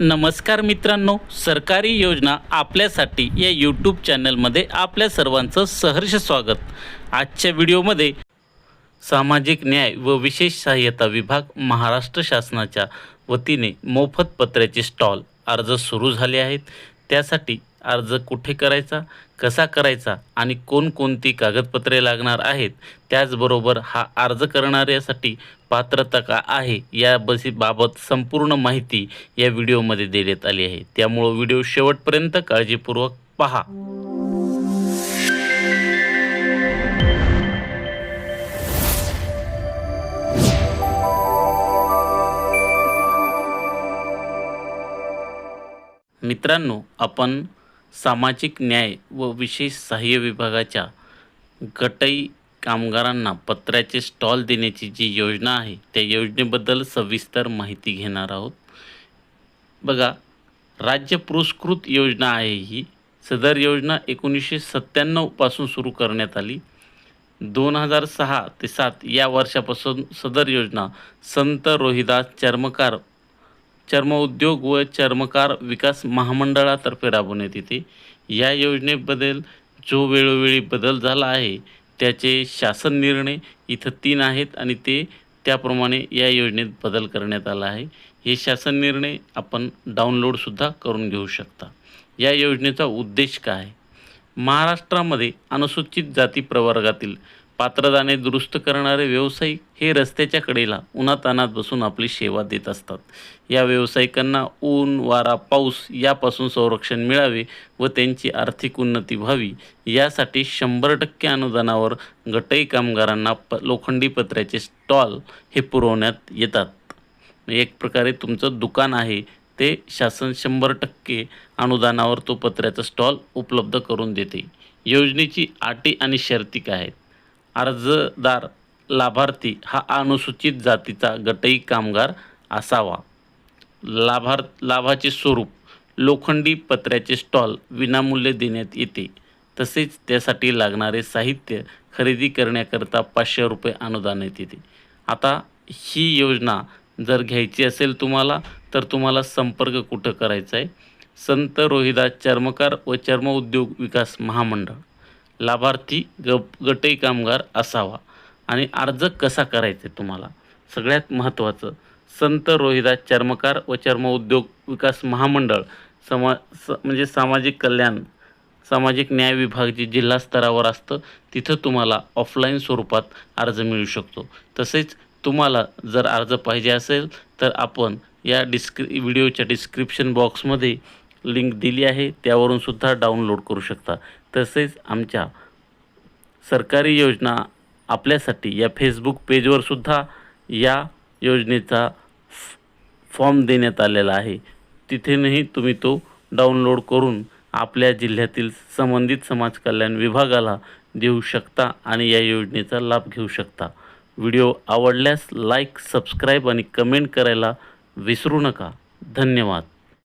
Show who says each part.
Speaker 1: नमस्कार मित्रांनो सरकारी योजना आपल्यासाठी या यूट्यूब चॅनलमध्ये आपल्या सर्वांचं सहर्ष स्वागत. आजच्या व्हिडिओमध्ये सामाजिक न्याय व विशेष सहाय्यता विभाग महाराष्ट्र शासनाच्या वतीने मोफत पत्र्याचे स्टॉल अर्ज सुरू झाले आहेत. त्यासाठी अर्ज कुठे करायचा कसा करायचा आणि कोणकोणती कागदपत्रे लागणार आहेत त्याचबरोबर हा अर्ज करणाऱ्यासाठी पात्रता का आहे या बसी बाबत संपूर्ण माहिती या व्हिडिओमध्ये देण्यात आली आहे. त्यामुळं व्हिडिओ शेवटपर्यंत काळजीपूर्वक पहा. मित्रांनो आपण सामाजिक न्याय व विशेष सहाय्य विभागाच्या गटई कामगारांना पत्र्याचे स्टॉल देण्याची जी योजना आहे त्या योजनेबद्दल सविस्तर माहिती घेणार आहोत. बघा राज्य पुरस्कृत योजना आहे ही. सदर योजना एकोणीसशे सत्त्याण्णवपासून सुरू करण्यात आली. दोन हजार सहा ते सात या वर्षापासून सदर योजना संत रोहिदास चर्मकार चर्मउद्योग व चर्मकार विकास महामंडळातर्फे राबवण्यात येते. या योजनेबद्दल जो वेळोवेळी बदल झाला आहे त्याचे शासन निर्णय इथं तीन आहेत आणि ते त्याप्रमाणे या योजनेत बदल करण्यात आला आहे. हे शासन निर्णय आपण डाउनलोडसुद्धा करून घेऊ शकता. या योजनेचा उद्देश काय? आहे महाराष्ट्रामध्ये अनुसूचित जाती प्रवर्गातील पात्रदाने दुरुस्त करणारे व्यावसायिक हे रस्त्याच्या कडेला उन्हातानात बसून आपली सेवा देत असतात. या व्यावसायिकांना ऊन वारा पाऊस यापासून संरक्षण मिळावे व त्यांची आर्थिक उन्नती व्हावी यासाठी शंभर टक्के अनुदानावर गटई कामगारांना प लोखंडी पत्र्याचे स्टॉल हे पुरवण्यात येतात. एक प्रकारे तुमचं दुकान आहे ते शासन शंभर टक्के अनुदानावर तो पत्र्याचा स्टॉल उपलब्ध करून देते. योजनेची अटी आणि शर्ती काय आहेत? अर्जदार लाभार्थी हा अनुसूचित जातीचा गटई कामगार असावा. लाभार लाभाचे स्वरूप लोखंडी पत्र्याचे स्टॉल विनामूल्य देण्यात येते. तसेच त्यासाठी लागणारे साहित्य खरेदी करण्याकरता पाचशे रुपये अनुदानात येते. आता ही योजना जर घ्यायची असेल तुम्हाला तर तुम्हाला संपर्क कुठं करायचा आहे? संत रोहिदा चर्मकार व चर्म उद्योग विकास महामंडळ. लाभार्थी ग गटई कामगार असावा. आणि अर्ज कसा करायचा आहे तुम्हाला? सगळ्यात महत्त्वाचं संत रोहिदास चर्मकार व चर्म उद्योग विकास महामंडळ समा स म्हणजे सामाजिक कल्याण सामाजिक न्याय विभाग जे जिल्हा स्तरावर असतं तिथं तुम्हाला ऑफलाईन स्वरूपात अर्ज मिळू शकतो. तसेच तुम्हाला जर अर्ज पाहिजे असेल तर आपण या डिस्क्रि व्हिडिओच्या डिस्क्रिप्शन बॉक्समध्ये लिंक दिली आहे त्यावरून सुद्धा डाउनलोड करू शकता. तसेच आमच्या सरकारी योजना आपल्यासाठी या फेसबुक पेजवर सुद्धा या योजनेचा फ- फॉर्म देण्यात आलेला आहे. तिथेनही तुम्ही तो डाउनलोड करून आपल्या जिल्ह्यातील संबंधित समाज कल्याण विभागाला देऊ शकता आणि या योजनेचा लाभ घेऊ शकता. व्हिडिओ आवडल्यास लाईक सबस्क्राईब आणि कमेंट करायला विसरू नका. धन्यवाद.